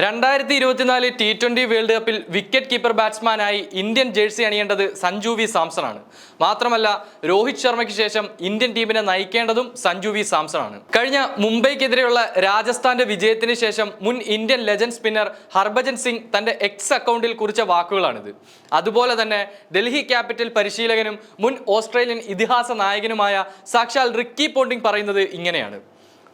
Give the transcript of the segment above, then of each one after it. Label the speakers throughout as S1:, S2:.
S1: രണ്ടായിരത്തി ഇരുപത്തിനാല് T twenty world കപ്പിൽ വിക്കറ്റ് കീപ്പർ ബാറ്റ്സ്മാനായി ഇന്ത്യൻ ജേഴ്സി അണിയേണ്ടത് സഞ്ജു വി സാംസൺ ആണ് മാത്രമല്ല രോഹിത് ശർമ്മയ്ക്ക് ശേഷം ഇന്ത്യൻ ടീമിനെ നയിക്കേണ്ടതും സഞ്ജു വി സാംസൺ ആണ് കഴിഞ്ഞ മുംബൈക്കെതിരെയുള്ള രാജസ്ഥാന്റെ വിജയത്തിന് ശേഷം മുൻ Indian legend spinner Harbhajan Singh തന്റെ എക്സ് അക്കൗണ്ടിൽ കുറിച്ച വാക്കുകളാണിത്. അതുപോലെ തന്നെ ഡൽഹി ക്യാപിറ്റൽ പരിശീലകനും മുൻ ഓസ്ട്രേലിയൻ ഇതിഹാസ നായകനുമായ സാക്ഷാൽ റിക്കി പോണ്ടിംഗ് പറയുന്നത് ഇങ്ങനെയാണ്.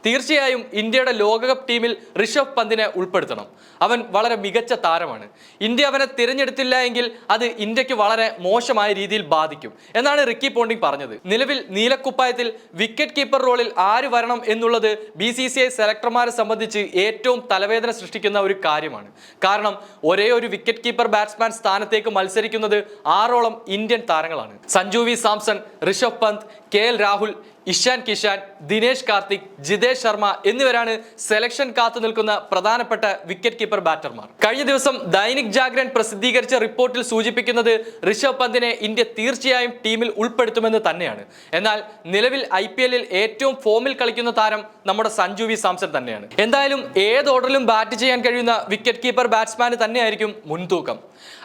S1: തീർച്ചയായും ഇന്ത്യയുടെ ലോകകപ്പ് ടീമിൽ ഋഷഭ് പന്തിനെ ഉൾപ്പെടുത്തണം. അവൻ വളരെ മികച്ച താരമാണ്. ഇന്ത്യ അവനെ തിരഞ്ഞെടുത്തില്ല എങ്കിൽ അത് ഇന്ത്യയ്ക്ക് വളരെ മോശമായ രീതിയിൽ ബാധിക്കും എന്നാണ് റിക്കി പോണ്ടിങ് പറഞ്ഞത്. നിലവിൽ നീലക്കുപ്പായത്തിൽ വിക്കറ്റ് കീപ്പർ റോളിൽ ആര് വരണം എന്നുള്ളത് ബി സി സി ഐ സെലക്ടർമാരെ സംബന്ധിച്ച് ഏറ്റവും തലവേദന സൃഷ്ടിക്കുന്ന ഒരു കാര്യമാണ്. കാരണം ഒരേ ഒരു വിക്കറ്റ് കീപ്പർ ബാറ്റ്സ്മാൻ സ്ഥാനത്തേക്ക് മത്സരിക്കുന്നത് ആറോളം ഇന്ത്യൻ താരങ്ങളാണ്. Sanju V Samson Rishabh Pant K L Rahul Ishan Kishan Dinesh Karthik Jitesh Sharma എന്നിവരാണ് സെലക്ഷൻ കാത്തു നിൽക്കുന്ന പ്രധാനപ്പെട്ട വിക്കറ്റ് കീപ്പർ ബാറ്റർമാർ. കഴിഞ്ഞ ദിവസം ദൈനിക് ജാഗ്രൻ പ്രസിദ്ധീകരിച്ച റിപ്പോർട്ടിൽ സൂചിപ്പിക്കുന്നത് ഋഷഭ് പന്തിനെ ഇന്ത്യ തീർച്ചയായും ടീമിൽ ഉൾപ്പെടുത്തുമെന്ന് തന്നെയാണ്. എന്നാൽ നിലവിൽ ഐ ഏറ്റവും ഫോമിൽ കളിക്കുന്ന താരം നമ്മുടെ സഞ്ജു വി. സാംസൺ തന്നെയാണ്. എന്തായാലും ഏത് ഓർഡറിലും ബാറ്റ് ചെയ്യാൻ കഴിയുന്ന വിക്കറ്റ് കീപ്പർ ബാറ്റ്സ്മാന് തന്നെയായിരിക്കും മുൻതൂക്കം.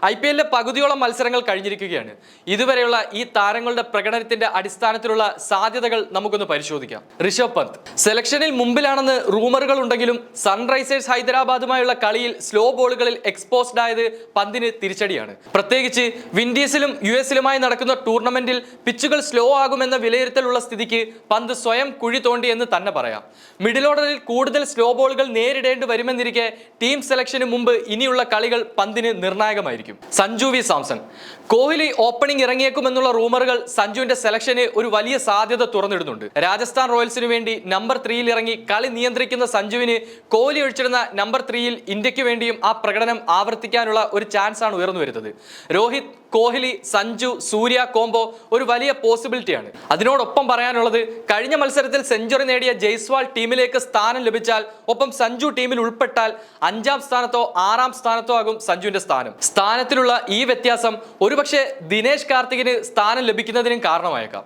S1: ഐ പി എല്ലിലെ പകുതിയോളം മത്സരങ്ങൾ കഴിഞ്ഞിരിക്കുകയാണ്. ഇതുവരെയുള്ള ഈ താരങ്ങളുടെ പ്രകടനത്തിന്റെ അടിസ്ഥാനത്തിലുള്ള സാധ്യതകൾ നമുക്കൊന്ന് പരിശോധിക്കാം. ഋഷഭ് പന്ത്. സെലക്ഷനിൽ മുമ്പിലാണെന്ന് റൂമറുകൾ ഉണ്ടെങ്കിലും സൺറൈസേഴ്സ് ഹൈദരാബാദുമായുള്ള കളിയിൽ സ്ലോ ബോളുകളിൽ എക്സ്പോസ്ഡ് ആയത് പന്തിന് തിരിച്ചടിയാണ്. പ്രത്യേകിച്ച് വിൻഡീസിലും യു എസിലുമായി നടക്കുന്ന ടൂർണമെന്റിൽ പിച്ചുകൾ സ്ലോ ആകുമെന്ന വിലയിരുത്തലുള്ള സ്ഥിതിക്ക് പന്ത് സ്വയം കുഴി തോണ്ടി എന്ന് തന്നെ പറയാം. മിഡിൽ ഓർഡറിൽ കൂടുതൽ സ്ലോ ബോളുകൾ നേരിടേണ്ടി വരുമെന്നിരിക്കെ ടീം സെലക്ഷന് മുമ്പ് ഇനിയുള്ള കളികൾ പന്തിന് നിർണായകമായിരിക്കും. സഞ്ജു വി. സാംസൺ. കോഹ്ലി ഓപ്പണിംഗ് ഇറങ്ങിയേക്കുമെന്നുള്ള റൂമറുകൾ സഞ്ജുവിന്റെ സെലക്ഷന് ഒരു വലിയ സാധ്യത തുറന്നിടുന്നുണ്ട് രാജസ്ഥാൻ റോയൽസിനു വേണ്ടി നമ്പർ ത്രീയിൽ ഇറങ്ങി കളി നിയന്ത്രിക്കുന്ന സഞ്ജുവിന് കോഹ്ലി ഒഴിച്ചിടുന്ന നമ്പർ ത്രീയിൽ ഇന്ത്യയ്ക്ക് വേണ്ടിയും ആ പ്രകടനം ആവർത്തിക്കാനുള്ള ഒരു ചാൻസ് ആണ് ഉയർന്നു വരുന്നത്. രോഹിത് കോഹ്ലി സഞ്ജു സൂര്യ കോംബോ ഒരു വലിയ പോസിബിലിറ്റിയാണ്. അതിനോടൊപ്പം പറയാനുള്ളത് കഴിഞ്ഞ മത്സരത്തിൽ സെഞ്ചുറി നേടിയ ജയ്സ്വാൾ ടീമിലേക്ക് സ്ഥാനം ലഭിച്ചാൽ ഒപ്പം സഞ്ജു ടീമിൽ ഉൾപ്പെട്ടാൽ അഞ്ചാം സ്ഥാനത്തോ ആറാം സ്ഥാനത്തോ ആകും സഞ്ജുവിന്റെ സ്ഥാനം. സ്ഥാനത്തിലുള്ള ഈ വ്യത്യാസം ഒരുപക്ഷെ ദിനേശ് കാർത്തികിന് സ്ഥാനം ലഭിക്കുന്നതിനും കാരണമായേക്കാം.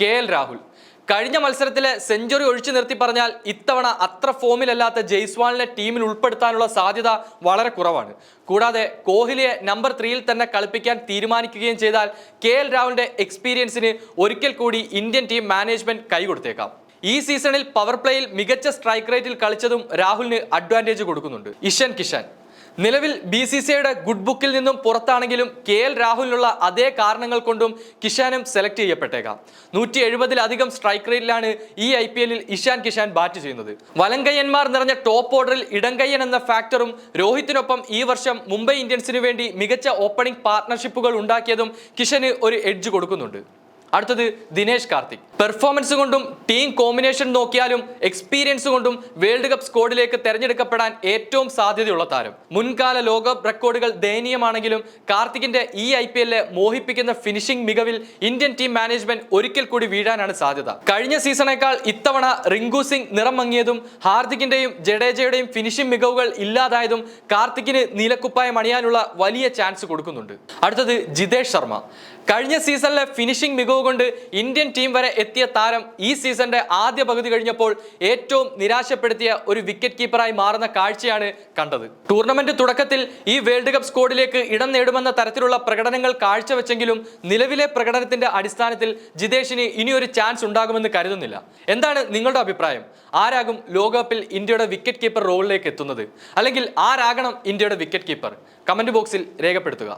S1: K L Rahul. കഴിഞ്ഞ മത്സരത്തിലെ സെഞ്ചുറി ഒഴിച്ചു നിർത്തി പറഞ്ഞാൽ ഇത്തവണ അത്ര ഫോമിലല്ലാത്ത ജയ്സ്വാളിനെ ടീമിൽ ഉൾപ്പെടുത്താനുള്ള സാധ്യത വളരെ കുറവാണ്. കൂടാതെ കോഹ്ലിയെ നമ്പർ ത്രീയിൽ തന്നെ കളിപ്പിക്കാൻ തീരുമാനിക്കുകയും ചെയ്താൽ കെ എൽ രാഹുലിന്റെ എക്സ്പീരിയൻസിന് ഒരിക്കൽ കൂടി ഇന്ത്യൻ ടീം മാനേജ്മെന്റ് കൈകൊടുത്തേക്കാം ഈ സീസണിൽ പവർ പ്ലേയിൽ മികച്ച സ്ട്രൈക്ക് റേറ്റിൽ കളിച്ചതും രാഹുലിന് അഡ്വാന്റേജ് കൊടുക്കുന്നുണ്ട്. ഇഷൻ കിഷൻ. നിലവിൽ ബി സി സി ഐയുടെ ഗുഡ് ബുക്കിൽ നിന്നും പുറത്താണെങ്കിലും കെ എൽ രാഹുലിനുള്ള അതേ കാരണങ്ങൾ കൊണ്ടും കിഷാനും സെലക്ട് ചെയ്യപ്പെട്ടേക്കാം. നൂറ്റി എഴുപതിലധികം സ്ട്രൈക്ക് റേറ്റിലാണ് ഈ ഐ പി എല്ലിൽ ഇഷാൻ കിഷാൻ ബാറ്റ് ചെയ്യുന്നത്. വലങ്കയ്യന്മാർ നിറഞ്ഞ ടോപ്പ് ഓർഡറിൽ ഇടങ്കയ്യൻ എന്ന ഫാക്ടറും രോഹിത്തിനൊപ്പം ഈ വർഷം മുംബൈ ഇന്ത്യൻസിനു വേണ്ടി മികച്ച ഓപ്പണിംഗ് പാർട്ട്ണർഷിപ്പുകൾ ഉണ്ടാക്കിയതും കിഷന് ഒരു എഡ്ജ് കൊടുക്കുന്നുണ്ട്. അടുത്തത് ദിനേശ് കാർത്തിക്. പെർഫോമൻസ് കൊണ്ടും ടീം കോമ്പിനേഷൻ നോക്കിയാലും എക്സ്പീരിയൻസ് കൊണ്ടും വേൾഡ് കപ്പ് സ്ക്വാഡിലേക്ക് തെരഞ്ഞെടുക്കപ്പെടാൻ ഏറ്റവും സാധ്യതയുള്ള താരം. മുൻകാല ലോകകപ്പ് റെക്കോർഡുകൾ ദയനീയമാണെങ്കിലും കാർത്തികിന്റെ ഈ ഐ പി എല്ലിലെ മോഹിപ്പിക്കുന്ന ഫിനിഷിംഗ് മികവിൽ ഇന്ത്യൻ ടീം മാനേജ്മെന്റ് ഒരിക്കൽ കൂടി വീഴാനാണ് സാധ്യത. കഴിഞ്ഞ സീസണേക്കാൾ ഇത്തവണ റിങ്കു സിംഗ് നിറം മങ്ങിയതും ഹാർദിക്കിന്റെയും ജഡേജയുടെയും ഫിനിഷിംഗ് മികവുകൾ ഇല്ലാതായതും കാർത്തികിന് നീലക്കുപ്പായം അണിയാനുള്ള വലിയ ചാൻസ് കൊടുക്കുന്നുണ്ട്. അടുത്തത് ജിതേഷ് ശർമ്മ. കഴിഞ്ഞ സീസണിലെ ഫിനിഷിംഗ് മികവ് കൊണ്ട് ഇന്ത്യൻ ടീം വരെ എത്തിയ താരം ഈ സീസണിന്റെ ആദ്യ പകുതി കഴിഞ്ഞപ്പോൾ ഏറ്റവും നിരാശപ്പെടുത്തിയ ഒരു വിക്കറ്റ് കീപ്പറായി മാറുന്ന കാഴ്ചയാണ് കണ്ടത്. ടൂർണമെന്റ് തുടക്കത്തിൽ ഈ വേൾഡ് കപ്പ് സ്കോഡിലേക്ക് ഇടം നേടുമെന്ന തരത്തിലുള്ള പ്രകടനങ്ങൾ കാഴ്ചവെച്ചെങ്കിലും നിലവിലെ പ്രകടനത്തിന്റെ അടിസ്ഥാനത്തിൽ ജിതേഷിന് ഇനിയൊരു ചാൻസ് ഉണ്ടാകുമെന്ന് കരുതുന്നില്ല. എന്താണ് നിങ്ങളുടെ അഭിപ്രായം? ആരാകും ലോകകപ്പിൽ ഇന്ത്യയുടെ വിക്കറ്റ് കീപ്പർ റോളിലേക്ക് എത്തുന്നത്? അല്ലെങ്കിൽ ആരാകണം ഇന്ത്യയുടെ വിക്കറ്റ് കീപ്പർ കമന്റ് ബോക്സിൽ രേഖപ്പെടുത്തുക.